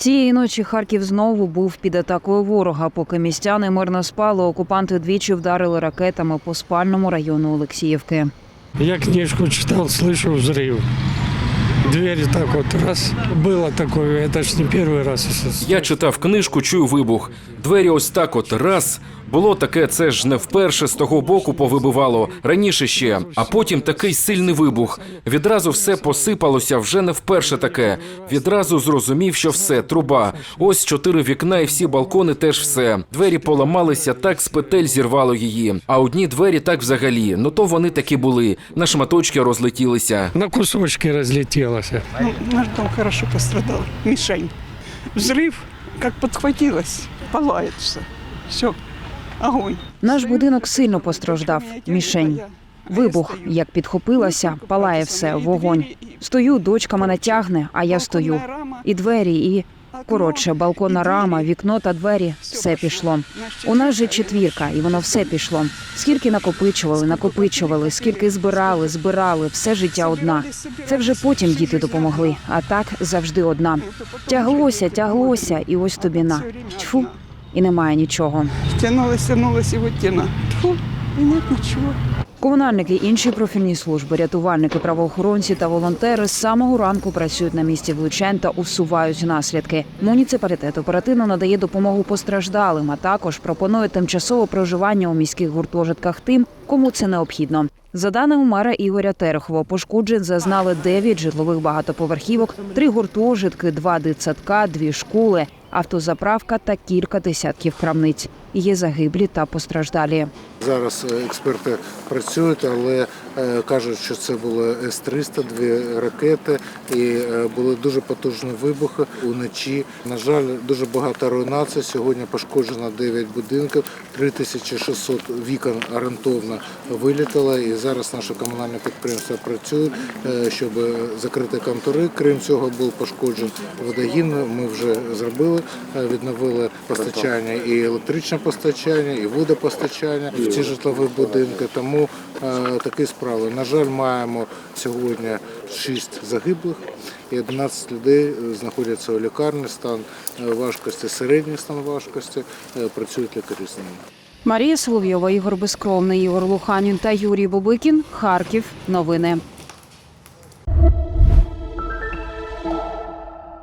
Цієї ночі Харків знову був під атакою ворога. Поки містяни мирно спали, окупанти двічі вдарили ракетами по спальному району Олексіївки. Я книжку читав, слышав взрыв Дверь так вот раз. Было такое, это ж не первый раз. если Я читав книжку, чую вибух. Двері ось так от раз. Було таке, це ж не вперше з того боку повибивало, раніше ще, а потім такий сильний вибух. Відразу все посипалося, вже не вперше таке. Відразу зрозумів, що все, труба. Ось чотири вікна і всі балкони теж все. Двері поламалися, так з петель зірвало її. А одні двері так взагалі. Ну то вони такі були. На шматочки розлетілися. На кусочки разлетелось. Ну, наш дом хорошо пострадал. Мишень. Взрыв, как подхватилось, палает все. Все, огонь. Наш будинок сильно постраждав. Мішень. Вибух, як підхопилася, палає все, вогонь. Стою, дочка мене тягне, а я стою. І двері, і коротше, балконна рама, вікно та двері все пішло. У нас же четвірка, і воно все пішло. Скільки накопичували, накопичували, скільки збирали, збирали, все життя одна. Це вже потім діти допомогли, а так завжди одна. Тяглося, тяглося, і ось тобі на. Тьфу, і немає нічого. Тянулось, и вот тяна. Тьфу, и нет ничего. Комунальники, інші профільні служби, рятувальники, правоохоронці та волонтери з самого ранку працюють на місці влучань та усувають наслідки. Муніципалітет оперативно надає допомогу постраждалим, а також пропонує тимчасове проживання у міських гуртожитках тим, кому це необхідно. За даними мера Ігоря Терехова, пошкоджень зазнали 9 житлових багатоповерхівок, три гуртожитки, два дитсадка, дві школи, автозаправка та кілька десятків крамниць. Є загиблі та постраждалі. Зараз е, експерти працюють, але е, кажуть, що це були С-300, дві ракети, і е, були дуже потужні вибухи уночі. На жаль, дуже багато руйнацій. Сьогодні пошкоджено 9 будинків, 3600 вікон орієнтовно вилітало. І зараз наше комунальне підприємство працює, щоб закрити контури. Крім цього, був пошкоджений водогін. Ми вже зробили, відновили постачання і електричне постачання, і водопостачання в ці житлові будинки. Тому е, такі справи. На жаль, маємо сьогодні 6 загиблих і 11 людей е, знаходяться у лікарні. Стан е, важкості, середній стан важкості. Працюють лікарі з ними. Марія Соловйова, Ігор Безкровний, Ігор Луханін та Юрій Бобикін. Харків. Новини.